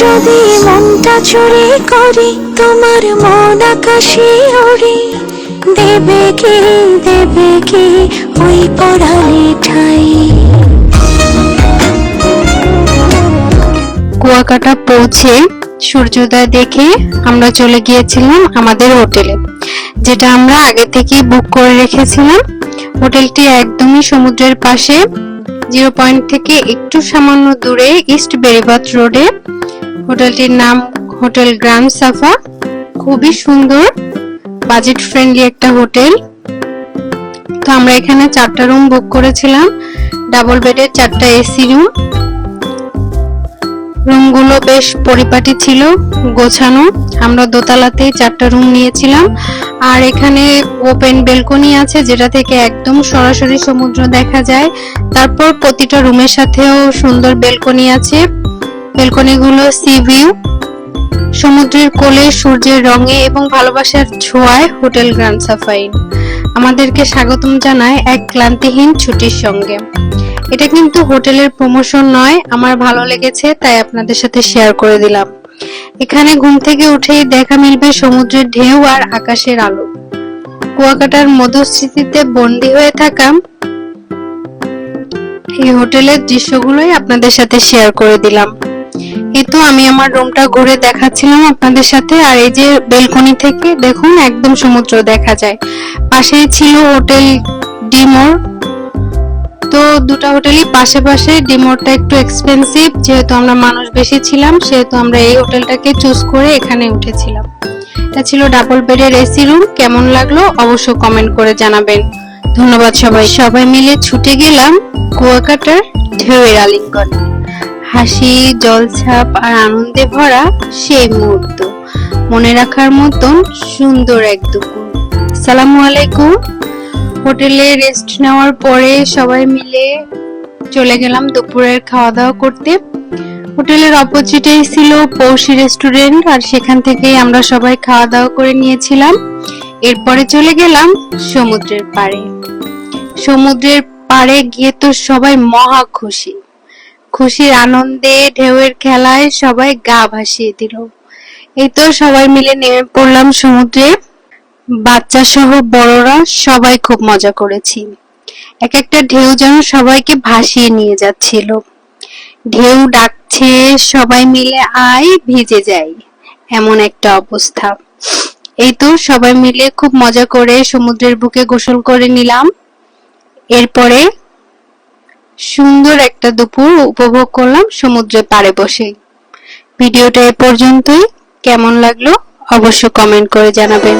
যদি মনটা চুরি করি, তোমার মন আকাশে ওড়ে। দেবে কি দেবে কি ওই পড়ালে ঠাই। কুয়াকাটা পৌঁছে সূর্যোদয় দেখে আমরা চলে গিয়েছিলাম আমাদের হোটেলে, যেটা আমরা আগে থেকেই বুক করে রেখেছিলাম। হোটেলটি একদমই সমুদ্রের পাশে, জিরো পয়েন্ট থেকে একটু সামান্য দূরে, ইস্ট বেরিবাত রোডে। হোটেলটির নাম হোটেল গ্র্যান্ড সাফা। খুবই সুন্দর বাজেট ফ্রেন্ডলি একটা হোটেল। তো আমরা এখানে চারটা রুম বুক করেছিলাম। ডাবল বেডের চারটা এসি রুম রুমগুলো বেশ পরিপাটি ছিল, গোছানো। আমরা দোতলাতেই চারটা রুম নিয়েছিলাম। আর এখানে ওপেন বেলকনি আছে, যেটা থেকে একদম সরাসরি সমুদ্র দেখা যায়। তারপর প্রতিটা রুমের সাথেও সুন্দর বেলকনি আছে। বেলকনিগুলো সি ভিউ। সমুদ্রের কোলে, সূর্যের রঙে এবং ভালোবাসার ছোঁয়ায় হোটেল গ্র্যান্ড সাফাইন। আমাদেরকে স্বাগতম জানায় এক ক্লান্তিহীন ছুটির সঙ্গে। এটা কিন্তু হোটেলের প্রমোশন নয়, আমার ভালো লেগেছে, তাই আপনাদের সাথে শেয়ার করে দিলাম। এখানে ঘুম থেকে উঠেই দেখা মিলবে সমুদ্রের ঢেউ আর আকাশের আলো। কুয়াকাটার মধুস্মৃতিতে বন্দী হয়ে থাকা এই হোটেলের দৃশ্যগুলোই আপনাদের সাথে শেয়ার করে দিলাম। এই তো আমি আমার রুমটা ঘুরে দেখাচ্ছিলাম আপনাদের সাথে, আর এই যে বেলকনি থেকে দেখুন একদম সমুদ্র দেখা যায়। পাশেই ছিল হোটেল ডিমোর তো দুটো হোটেলই পাশে পাশে ডিমোরটা একটু এক্সপেন্সিভ যেহেতু আমরা মানুষ বেশি ছিলাম, সেহেতু আমরা এই হোটেলটাকে চুজ করে এখানে উঠেছিলাম। এটা ছিল ডাবল বেডের এসি রুম কেমন লাগল অবশ্য কমেন্ট করে জানাবেন। ধন্যবাদ সবাই। সবাই মিলে ছুটে গেলাম কুয়াকাটার ঢেউয়ের আলিঙ্গনে। হাসি, জলছাপ আর আনন্দে ভরা সেই মুহূর্ত। মনে রাখার মতন সুন্দর এক দুপুর। সালামু আলাইকুম। হোটেলে রেস্ট নেওয়ার পরে সবাই মিলে চলে গেলাম দুপুরের খাওয়া দাওয়া করতে। হোটেলের অপোজিটেই ছিল পৌষি রেস্টুরেন্ট আর সেখান থেকেই আমরা সবাই খাওয়া দাওয়া করে নিয়েছিলাম। এরপরে চলে গেলাম সমুদ্রের পাড়ে। সমুদ্রের পাড়ে গিয়ে তো সবাই মহা খুশি। খুশির আনন্দে ঢেউয়ের খেলায় সবাই গা ভাসিয়ে দিল। এই তো সবাই মিলে নেমে পড়লাম সমুদ্রে। বাচ্চা সহ বড়রা সবাই খুব মজা করেছি। এক একটা ঢেউ যেন সবাইকে ভাসিয়ে নিয়ে যাচ্ছিল। ঢেউ ডাকছে, সবাই মিলে আয়, ভিজে যাই, এমন একটা অবস্থা। এই তো সবাই মিলে খুব মজা করে সমুদ্রের বুকে গোসল করে নিলাম। এরপরে সুন্দর একটা দুপুর উপভোগ করলাম সমুদ্রের পাড়ে বসে। ভিডিওটা এ পর্যন্তই। কেমন লাগল অবশ্য কমেন্ট করে জানাবেন।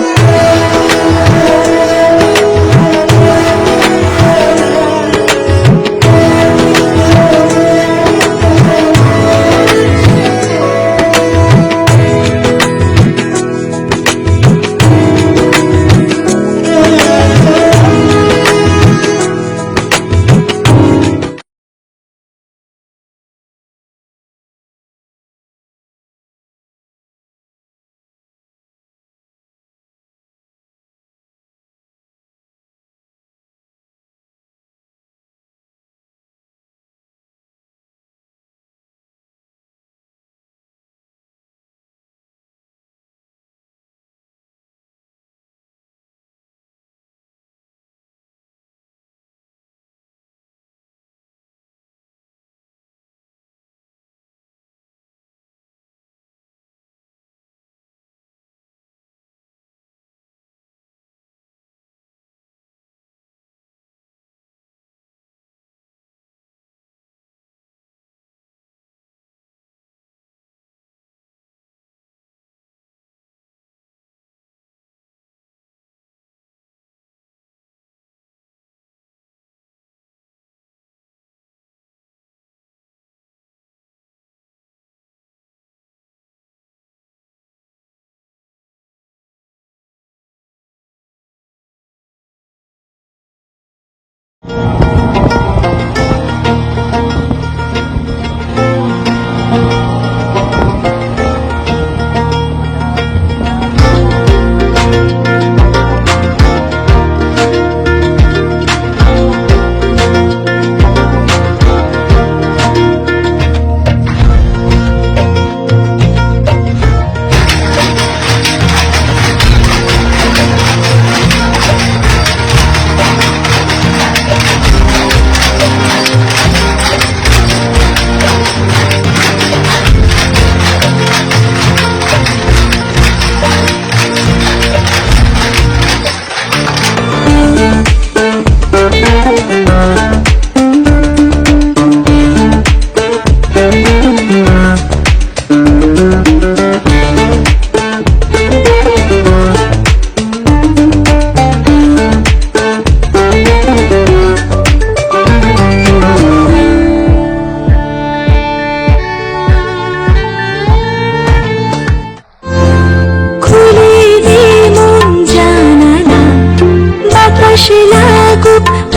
Boop!